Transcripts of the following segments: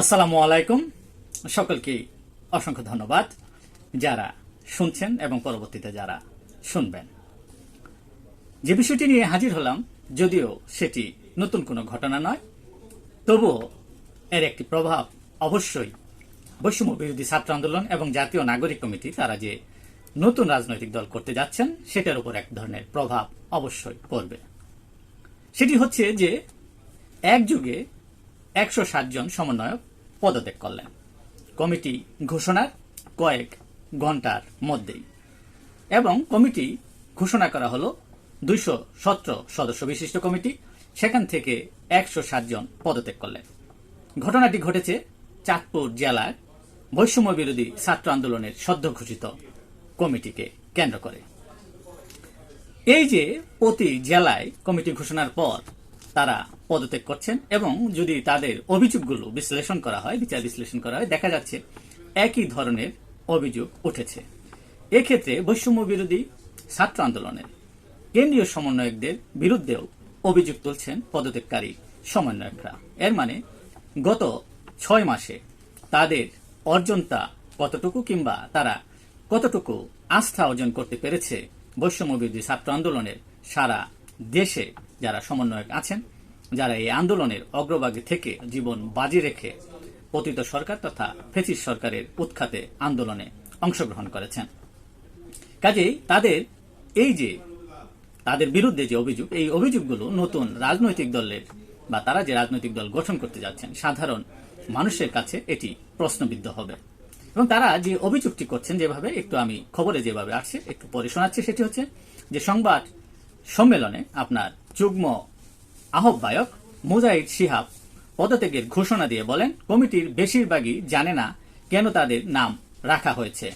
আসসালামু আলাইকুম। সকলকে অসংখ্য ধন্যবাদ। যারা শুনছেন এবং পরবর্তীতে যারা শুনবেন। যে বিষয়টি নিয়ে হাজির হলাম, যদিও সেটি নতুন কোনো ঘটনা নয়, তবুও এর একটি প্রভাব অবশ্যই বৈষম্য বিরোধী ছাত্র আন্দোলন এবং জাতীয় নাগরিক কমিটি তারা যে নতুন রাজনৈতিক দল করতে যাচ্ছেন, সেটার উপর এক ধরনের প্রভাব অবশ্যই পড়বে। সেটি হচ্ছে যে এক যুগে একশো জন সমন্বয়ক পদত্যাগ করলেন। কমিটি ঘোষণার কয়েক ঘণ্টার মধ্যেই। এবং কমিটি ঘোষণা করা হলো দুইশো সতেরো সদস্য বিশিষ্ট কমিটি, সেখান থেকে একশো জন পদত্যাগ করলেন। ঘটনাটি ঘটেছে চাঁদপুর জেলার বৈষম্য বিরোধী ছাত্র আন্দোলনের সদ্য ঘোষিত কমিটিকে কেন্দ্র করে। এই যে প্রতি জেলায় কমিটি ঘোষণার পর তারা পদত্যাগ করছেন এবং যদি তাদের অভিযোগগুলো বিশ্লেষণ করা হয়, বিচার বিশ্লেষণ করা হয়, দেখা যাচ্ছে একই ধরনের অভিযোগ উঠেছে। এক্ষেত্রে বৈষম্য বিরোধী ছাত্র আন্দোলনের কেন্দ্রীয় সমন্বয়কদের বিরুদ্ধেও অভিযোগ তুলছেন পদত্যাগকারী সমন্বয়করা। এর মানে গত ছয় মাসে তাদের অর্জনটা কতটুকু কিংবা তারা কতটুকু আস্থা অর্জন করতে পেরেছে বৈষম্য বিরোধী ছাত্র আন্দোলনের সারা দেশে যারা সমন্বয়ক আছেন, যারা এই আন্দোলনের অগ্রভাগে থেকে জীবন বাজি রেখে পতিত সরকার তথা ফেসিস সরকারের উৎখাতে আন্দোলনে অংশগ্রহণ করেছেন। কাজেই তাদের এই যে, তাদের বিরুদ্ধে যে অভিযোগ, এই অভিযোগগুলো নতুন রাজনৈতিক দলের বা তারা যে রাজনৈতিক দল গঠন করতে যাচ্ছেন, সাধারণ মানুষের কাছে এটি প্রশ্নবিদ্ধ হবে। এবং তারা যে অভিযোগটি করছেন যেভাবে, একটু আমি খবরে যেভাবে আসছে, একটু পরে শোনাচ্ছি, সেটি হচ্ছে যে সংবাদ সম্মেলনে আপনার যুগ্ম আহ্বায়ক মুজাহিদ শিহাব পদত্যাগের ঘোষণা দিয়ে বলেন, কমিটির বেশিরভাগই জানে না কেন তাদের নাম রাখা হয়েছে।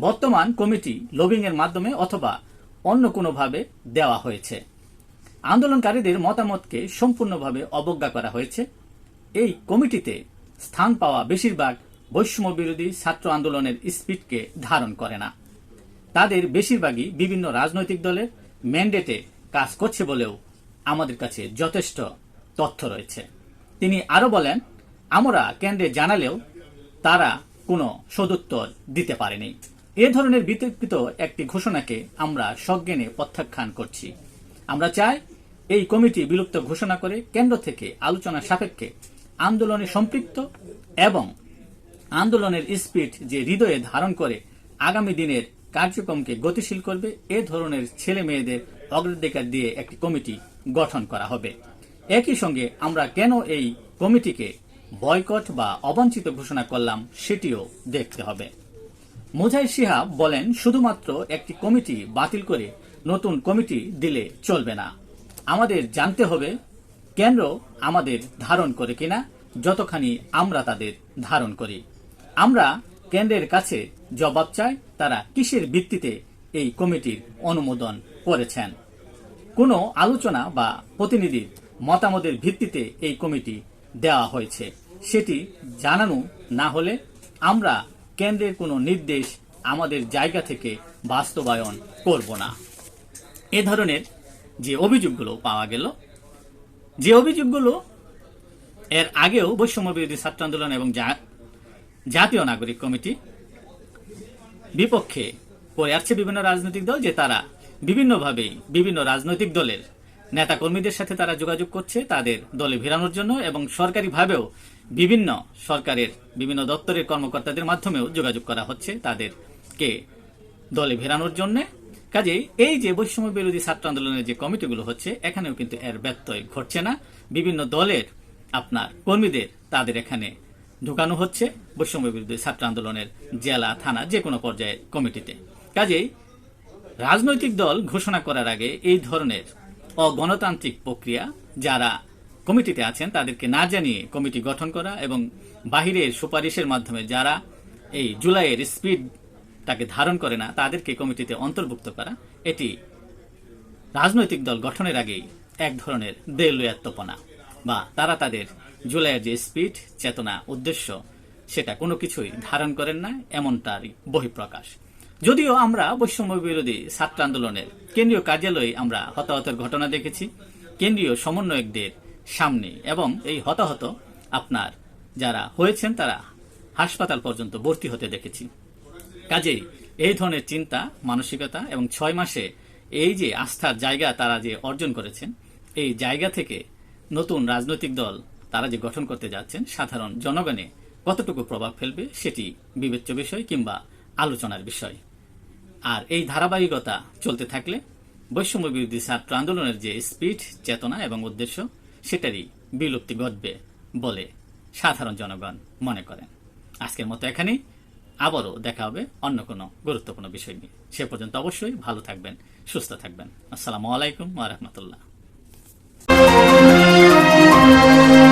বর্তমান কমিটি লবিং এর মাধ্যমে অথবা অন্য কোনোভাবে দেওয়া হয়েছে। আন্দোলনকারীদের মতামতকে সম্পূর্ণভাবে অবজ্ঞা করা হয়েছে। এই কমিটিতে স্থান পাওয়া বেশিরভাগ বৈষম্য বিরোধী ছাত্র আন্দোলনের স্পিডকে ধারণ করে না। তাদের বেশিরভাগই বিভিন্ন রাজনৈতিক দলের ম্যান্ডেটে কাজ করছে বলেও আমাদের কাছে যথেষ্ট তথ্য রয়েছে। তিনি আরও বলেন, আমরা কেন্দ্রে জানালেও তারা কোনো সদুত্তর দিতে পারেনি। এ ধরনের বিতর্কিত একটি ঘোষণাকে আমরা সজ্ঞানে প্রত্যাখ্যান করছি। আমরা চাই এই কমিটি বিলুপ্ত ঘোষণা করে কেন্দ্র থেকে আলোচনা সাপেক্ষে আন্দোলনে সম্পৃক্ত এবং আন্দোলনের স্পিড যে হৃদয়ে ধারণ করে আগামী দিনের কার্যক্রমকে গতিশীল করবে, এ ধরনের ছেলে মেয়েদের অগ্রাধিকার দিয়ে একটি কমিটি গঠন করা হবে। একই সঙ্গে আমরা কেন এই কমিটিকে বয়কট বা অবাঞ্ছিত ঘোষণা করলাম সেটিও দেখতে হবে। মোজাই সিহাব বলেন, শুধুমাত্র একটি কমিটি বাতিল করে নতুন কমিটি দিলে চলবে না। আমাদের জানতে হবে কেন্দ্র আমাদের ধারণ করে কিনা, যতখানি আমরা তাদের ধারণ করি। আমরা কেন্দ্রের কাছে জবাব চায় তারা কিসের ভিত্তিতে এই কমিটির অনুমোদন করেছেন। কোনো আলোচনা বা প্রতিনিধির মতামতের ভিত্তিতে এই কমিটি দেওয়া হয়েছে, সেটি জানানো না হলে আমরা কেন্দ্রের কোনো নির্দেশ আমাদের জায়গা থেকে বাস্তবায়ন করব না। এ ধরনের যে অভিযোগগুলো পাওয়া গেল, যে অভিযোগগুলো এর আগেও বৈষম্য বিরোধী ছাত্র আন্দোলন এবং জাতীয় নাগরিক কমিটি বিপক্ষে। করে আসছে বিভিন্ন রাজনৈতিক দল যে তারা বিভিন্নভাবেই বিভিন্ন রাজনৈতিক দলের নেতা কর্মীদের সাথে তারা যোগাযোগ করছে, তাদের দলে ভিড়ানোর জন্য এবং সরকারিভাবেও বিভিন্ন সরকারের বিভিন্ন দপ্তরের কর্মকর্তাদের মাধ্যমেও যোগাযোগ করা হচ্ছে তাদেরকে দলে ভেরানোর জন্য। কাজেই এই যে বৈষম্য বিরোধী ছাত্র আন্দোলনের যে কমিটিগুলো হচ্ছে, এখানেও কিন্তু এর ব্যত্যয় ঘটছে না। বিভিন্ন দলের আপনার কর্মীদের তাদের এখানে ঢুকানো হচ্ছে বৈষম্য বিরুদ্ধে ছাত্র আন্দোলনের জেলা, থানা, যে কোনো পর্যায়ে কমিটিতে। কাজেই রাজনৈতিক দল ঘোষণা করার আগে এই ধরনের অগণতান্ত্রিক প্রক্রিয়া যারা কমিটিতে আছেন, তাদেরকে না জানিয়ে কমিটি গঠন করা এবং বাহিরের সুপারিশের মাধ্যমে যারা এই জুলাইয়ের স্পিডটাকে ধারণ করে না, তাদেরকে কমিটিতে অন্তর্ভুক্ত করা, এটি রাজনৈতিক দল গঠনের আগেই এক ধরনের দেউলিয়াত্মপনা বা তারা তাদের জুলাইয়ের যে স্পিড চেতনা, উদ্দেশ্য, সেটা কোনো কিছুই ধারণ করেন না এমনটারই বহিঃপ্রকাশ। যদিও আমরা বৈষম্য বিরোধী ছাত্র আন্দোলনের কেন্দ্রীয় কার্যালয়ে আমরা হতাহতের ঘটনা দেখেছি, কেন্দ্রীয় সমন্বয়কদের সামনে এবং এই হতাহত আপনার যারা হয়েছেন, তারা হাসপাতাল পর্যন্ত ভর্তি হতে দেখেছি। কাজেই এই ধরনের চিন্তা, মানসিকতা এবং ছয় মাসে এই যে আস্থার জায়গা তারা যে অর্জন করেছেন, এই জায়গা থেকে নতুন রাজনৈতিক দল, তারা যে গঠন করতে যাচ্ছেন, সাধারণ জনগণে কতটুকু প্রভাব ফেলবে সেটি বিবেচ্য বিষয় কিংবা আলোচনার বিষয়। আর এই ধারাবাহিকতা চলতে থাকলে বৈষম্য বিরোধী ছাত্র আন্দোলনের যে স্পিড, চেতনা এবং উদ্দেশ্য, সেটারই বিলুপ্তি ঘটবে বলে সাধারণ জনগণ মনে করেন। আজকের মতো এখানেই। আবারও দেখা হবে অন্য কোনো গুরুত্বপূর্ণ বিষয় নিয়ে। সে পর্যন্ত অবশ্যই ভালো থাকবেন, সুস্থ থাকবেন। আসসালামু আলাইকুম রাহমাতুল্লাহ। Música